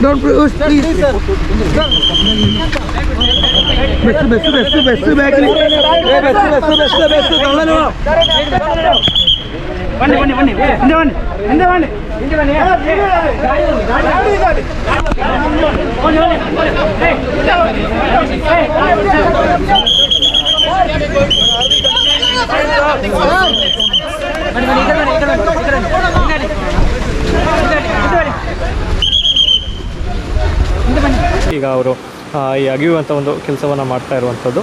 Don't push, please. Bestu, bestu, bestu, bestu, ಈಗ ಅವರು ಈ ಅಗಿಯುವಂಥ ಒಂದು ಕೆಲಸವನ್ನು ಮಾಡ್ತಾ ಇರುವಂಥದ್ದು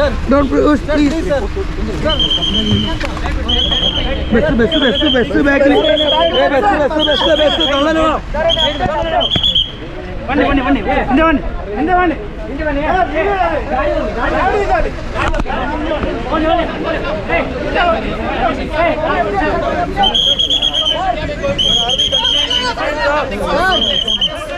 Don't push, please. Sir. Bestu, bestu, bestu, bestu, backli. Bestu, bestu, bestu, bestu. Tolano. Vanni, vanni, vanni. Inde vanni. Inde vanni. Inde vanni. Gaadi, gaadi, gaadi. Vanni, vanni. Hey, hey. Hey. Hey.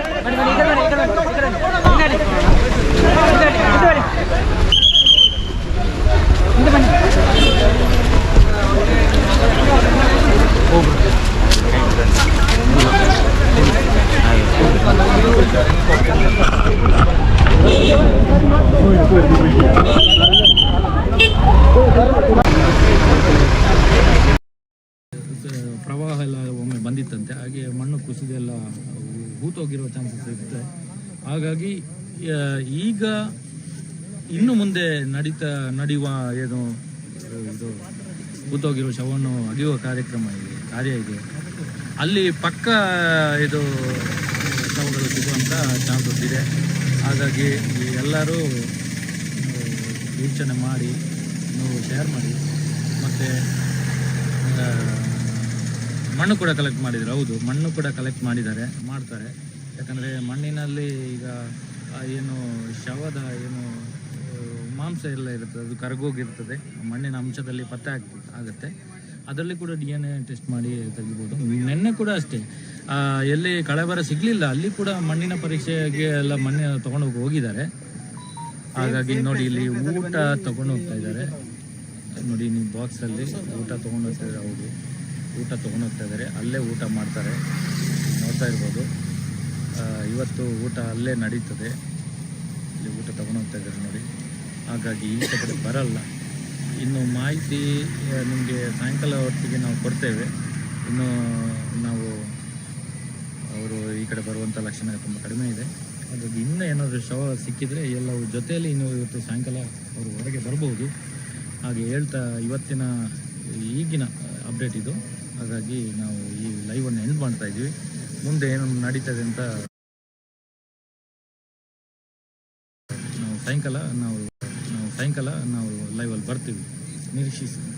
ಮಣ್ಣು ಕುಸಿದೆಲ್ಲ ಹೂತೋಗಿರೋ chances ಇರುತ್ತೆ. ಹಾಗಾಗಿ ಈಗ ಇನ್ನು ಮುಂದೆ ನಡೀತಾ, ನಡೆಯುವ ಏನು, ಇದು ಹೂತೋಗಿರೋ ಶವವನ್ನು ಅಗೆಯುವ ಕಾರ್ಯಕ್ರಮ ಇದೆ, ಕಾರ್ಯ ಇದೆ. ಅಲ್ಲಿ ಪಕ್ಕ ಇದು ಶವಗಳು ಸಿಗುವಂಥ ಚಾನ್ಸಸ್ ಇದೆ. ಹಾಗಾಗಿ ಎಲ್ಲರೂ ವೀಕ್ಷಣೆ ಮಾಡಿ, ನೀವು ಶೇರ್ ಮಾಡಿ. ಮತ್ತು ಮಣ್ಣು ಕೂಡ ಕಲೆಕ್ಟ್ ಮಾಡಿದ್ರು, ಹೌದು. ಮಣ್ಣು ಕೂಡ ಕಲೆಕ್ಟ್ ಮಾಡಿದ್ದಾರೆ, ಮಾಡ್ತಾರೆ. ಯಾಕಂದರೆ ಮಣ್ಣಿನಲ್ಲಿ ಈಗ ಏನು ಶವದ ಏನು ಮಾಂಸ ಎಲ್ಲ ಇರುತ್ತೆ, ಅದು ಕರಗೋಗಿರ್ತದೆ. ಮಣ್ಣಿನ ಅಂಶದಲ್ಲಿ ಪತ್ತೆ ಆಗ್ತದೆ ಆಗುತ್ತೆ. ಅದರಲ್ಲಿ ಕೂಡ ಡಿ ಎನ್ ಎ ಟೆಸ್ಟ್ ಮಾಡಿ ತೆಗಿಬೋದು. ನಿನ್ನೆ ಕೂಡ ಅಷ್ಟೇ. ಎಲ್ಲಿ ಕಳೆಬರ ಸಿಗಲಿಲ್ಲ, ಅಲ್ಲಿ ಕೂಡ ಮಣ್ಣಿನ ಪರೀಕ್ಷೆಗೆ ಎಲ್ಲ ಮಣ್ಣು ತೊಗೊಂಡು ಹೋಗಿದ್ದಾರೆ. ಹಾಗಾಗಿ ನೋಡಿ, ಇಲ್ಲಿ ಊಟ ತಗೊಂಡು ಹೋಗ್ತಾ ಇದ್ದಾರೆ. ನೋಡಿ ನೀವು ಬಾಕ್ಸಲ್ಲಿ ಊಟ ತೊಗೊಂಡು ಹೋಗ್ತಾ ಇದ್ದಾರೆ, ಹೌದು. ಊಟ ತೊಗೊಂಡು ಇದ್ದಾರೆ ಅಲ್ಲೇ ಊಟ ಮಾಡ್ತಾರೆ. ನೋಡ್ತಾ ಇರ್ಬೋದು. ಇವತ್ತು ಊಟ ಅಲ್ಲೇ ನಡೀತದೆ. ಇಲ್ಲಿ ಊಟ ತೊಗೊಂಡು ಇದ್ದಾರೆ ನೋಡಿ. ಹಾಗಾಗಿ ಈ ಕಡೆ ಬರಲ್ಲ. ಇನ್ನು ಮಾಹಿತಿ ನಿಮಗೆ ಸಾಯಂಕಾಲ ಹೊತ್ತಿಗೆ ನಾವು ಕೊಡ್ತೇವೆ. ಇನ್ನು ನಾವು ಅವರು ಈ ಕಡೆ ಬರುವಂಥ ಲಕ್ಷಣ ತುಂಬ ಕಡಿಮೆ ಇದೆ. ಹಾಗಾಗಿ ಇನ್ನೂ ಏನಾದರೂ ಶವ ಸಿಕ್ಕಿದರೆ ಎಲ್ಲವೂ ಜೊತೆಯಲ್ಲಿ ಇನ್ನು ಇವತ್ತು ಸಾಯಂಕಾಲ ಅವರು ಹೊರಗೆ ಬರ್ಬೋದು. ಹಾಗೆ ಹೇಳ್ತಾ ಇವತ್ತಿನ ಈಗಿನ ಅಪ್ಡೇಟ್ ಇದು. ಹಾಗಾಗಿ ನಾವು ಈ ಲೈವನ್ನು ಎಂಡ್ ಮಾಡ್ತಾ ಇದ್ದೀವಿ. ಮುಂದೆ ಏನು ನಡೀತದೆ ಅಂತ ನಾವು ಸಾಯಂಕಾಲ ನಾವು ನಾವು ಸಾಯಂಕಾಲ ನಾವು ಲೈವಲ್ಲಿ ಬರ್ತೀವಿ. ನಿರೀಕ್ಷಿಸಿ.